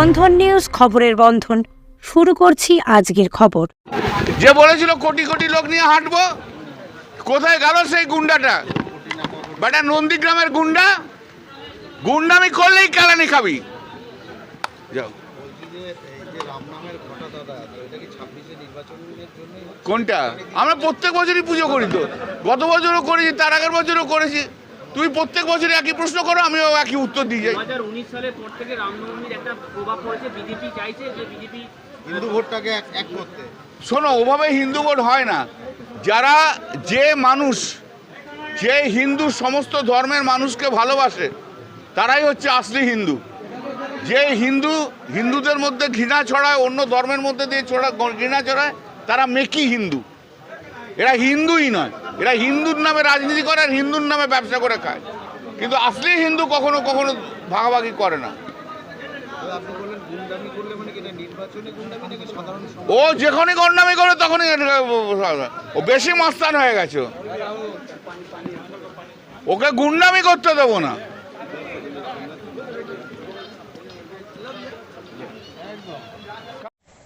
বন্ধন news খবরের বন্ধন। শুরু করছি আজকের খবর। যে বলেছিল কোটি কোটি লোক নিয়ে হাঁটবো, কোথায় গেল সেই গুন্ডাটা? বেটা নন্দীগ্রামের গুন্ডা? গুন্ডামি করলেই কেলানি খাবি। যাও। কোনটা? আমরা প্রত্যেক বছরই পুজো করি তো। গত বছরও করেছি, তার আগের বছরও করেছি। তুমি প্রত্যেক বছরই একই প্রশ্ন করো আমিও একই উত্তর দিয়ে যাই। সালের পর থেকে রামনবমীর একটা প্রভাব পড়েছে বিজেপি চাইছে যে বিজেপি হিন্দু ভোটটাকে এক এক করতে। শোনো ওভাবে হিন্দু ভোট হয় না। যারা যে মানুষ যে হিন্দু সমস্ত ধর্মের মানুষকে ভালোবাসে তারাই হচ্ছে আসলি হিন্দু। যে হিন্দু হিন্দুদের মধ্যে ঘৃণা ছড়ায় অন্য ধর্মের মধ্যে দিয়ে ছড়া ঘৃণা ছড়ায় তারা মেকি হিন্দু। এরা হিন্দুই নয়। এরা হিন্দুর নামে রাজনীতি করে আর হিন্দুর নামে ব্যবসা করে খায়। কিন্তু আসলেই হিন্দু কখনো কখনো ভাগাভাগি করে না? ও যেখানে গন্ডামি করে তখনই ও বেশি মাস্তান হয়ে গেছে। ওকে গুন্ডামি করতে দেবো না।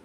জন্য